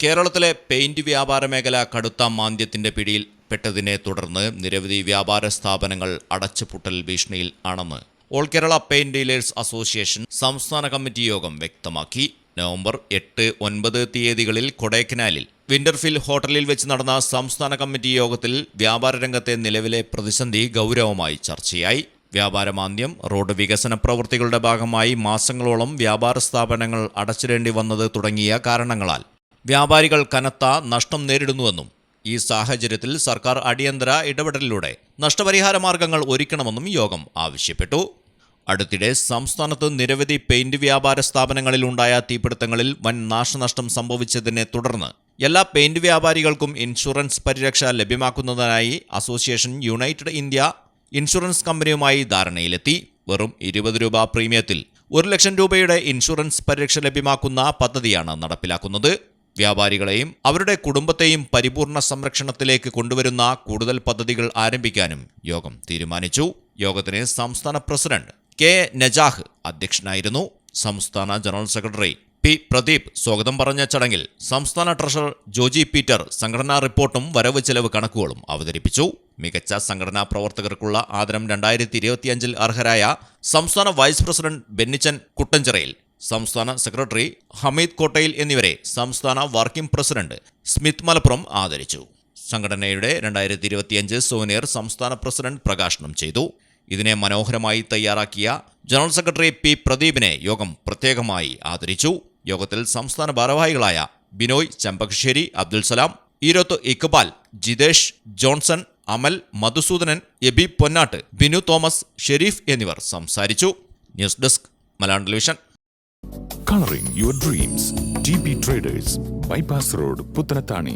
കേരളത്തിലെ പെയിന്റ് വ്യാപാര മേഖല കടുത്ത മാന്ദ്യത്തിന്റെ പിടിയിൽ പെട്ടതിനെ തുടർന്ന് നിരവധി വ്യാപാര സ്ഥാപനങ്ങൾ അടച്ചുപൂട്ടൽ ഭീഷണിയിൽ ആണെന്ന് all Kerala paint dealers association സംസ്ഥാന കമ്മിറ്റി യോഗം വ്യക്തമാക്കി. നവംബർ എട്ട് ഒൻപത് തീയതികളിൽ കൊടൈക്കനാലിൽ വിന്റർഫിൽ ഹോട്ടലിൽ വെച്ച് നടന്ന സംസ്ഥാന കമ്മിറ്റി യോഗത്തിൽ വ്യാപാര രംഗത്തെ നിലവിലെ പ്രതിസന്ധി ഗൗരവമായി ചർച്ചയായി. വ്യാപാരമാന്ദ്യം റോഡ് വികസന പ്രവൃത്തികളുടെ ഭാഗമായി മാസങ്ങളോളം വ്യാപാര സ്ഥാപനങ്ങൾ അടച്ചിടേണ്ടി വന്നത് തുടങ്ങിയ കാരണങ്ങളാൽ വ്യാപാരികൾ കനത്ത നഷ്ടം നേരിടുന്നുവെന്നും ഈ സാഹചര്യത്തിൽ സർക്കാർ അടിയന്തര ഇടപെടലിലൂടെ നഷ്ടപരിഹാര മാർഗങ്ങൾ ഒരുക്കണമെന്നും യോഗം ആവശ്യപ്പെട്ടു. അടുത്തിടെ സംസ്ഥാനത്ത് നിരവധി പെയിന്റ് വ്യാപാര സ്ഥാപനങ്ങളിൽ ഉണ്ടായ തീപിടുത്തങ്ങളിൽ വൻ നാശനഷ്ടം സംഭവിച്ചതിനെ തുടർന്ന് എല്ലാ പെയിന്റ് വ്യാപാരികൾക്കും ഇൻഷുറൻസ് പരിരക്ഷ ലഭ്യമാക്കുന്നതിനായി അസോസിയേഷൻ യുണൈറ്റഡ് ഇന്ത്യ ഇൻഷുറൻസ് കമ്പനിയുമായി ധാരണയിലെത്തി. വെറും ഇരുപത് രൂപ പ്രീമിയത്തിൽ ഒരു ലക്ഷം രൂപയുടെ ഇൻഷുറൻസ് പരിരക്ഷ ലഭ്യമാക്കുന്ന പദ്ധതിയാണ് നടപ്പിലാക്കുന്നത്. വ്യാപാരികളെയും അവരുടെ കുടുംബത്തെയും പരിപൂർണ സംരക്ഷണത്തിലേക്ക് കൊണ്ടുവരുന്ന കൂടുതൽ പദ്ധതികൾ ആരംഭിക്കാനും യോഗം തീരുമാനിച്ചു. യോഗത്തിന് സംസ്ഥാന പ്രസിഡന്റ് കെ നജാഹ് അധ്യക്ഷനായിരുന്നു. സംസ്ഥാന ജനറൽ സെക്രട്ടറി പി പ്രദീപ് സ്വാഗതം പറഞ്ഞ ചടങ്ങിൽ സംസ്ഥാന ട്രഷറർ ജോജി പീറ്റർ സംഘടനാ റിപ്പോർട്ടും വരവ് ചെലവ് കണക്കുകളും അവതരിപ്പിച്ചു. മികച്ച സംഘടനാ പ്രവർത്തകർക്കുള്ള ആദരം രണ്ടായിരത്തി ഇരുപത്തിയഞ്ചിൽ അർഹരായ സംസ്ഥാന വൈസ് പ്രസിഡന്റ് ബെന്നിച്ചൻ കുട്ടഞ്ചിറയിൽ സംസ്ഥാന സെക്രട്ടറി ഹമീദ് കോട്ടയിൽ എന്നിവരെ സംസ്ഥാന വർക്കിംഗ് പ്രസിഡന്റ് സ്മിത് മലപ്പുറം ആദരിച്ചു. സംഘടനയുടെ രണ്ടായിരത്തി ഇരുപത്തിയഞ്ച് സോനിയർ സംസ്ഥാന പ്രസിഡന്റ് പ്രകാശനം ചെയ്തു. ഇതിനെ മനോഹരമായി തയ്യാറാക്കിയ ജനറൽ സെക്രട്ടറി പി പ്രദീപിനെ യോഗം പ്രത്യേകമായി ആദരിച്ചു. യോഗത്തിൽ സംസ്ഥാന ഭാരവാഹികളായ ബിനോയ് ചെമ്പകശ്ശേരി അബ്ദുൽ സലാം ഈരത്ത് ഇക്ബാൽ ജിതേഷ് ജോൺസൺ അമൽ മധുസൂദനൻ എബി പൊന്നാട്ട് ബിനു തോമസ് ഷെരീഫ് എന്നിവർ സംസാരിച്ചു. News desk Malayalam television. Coloring your dreams. TB Traders, Bypass Road, Puttanatani.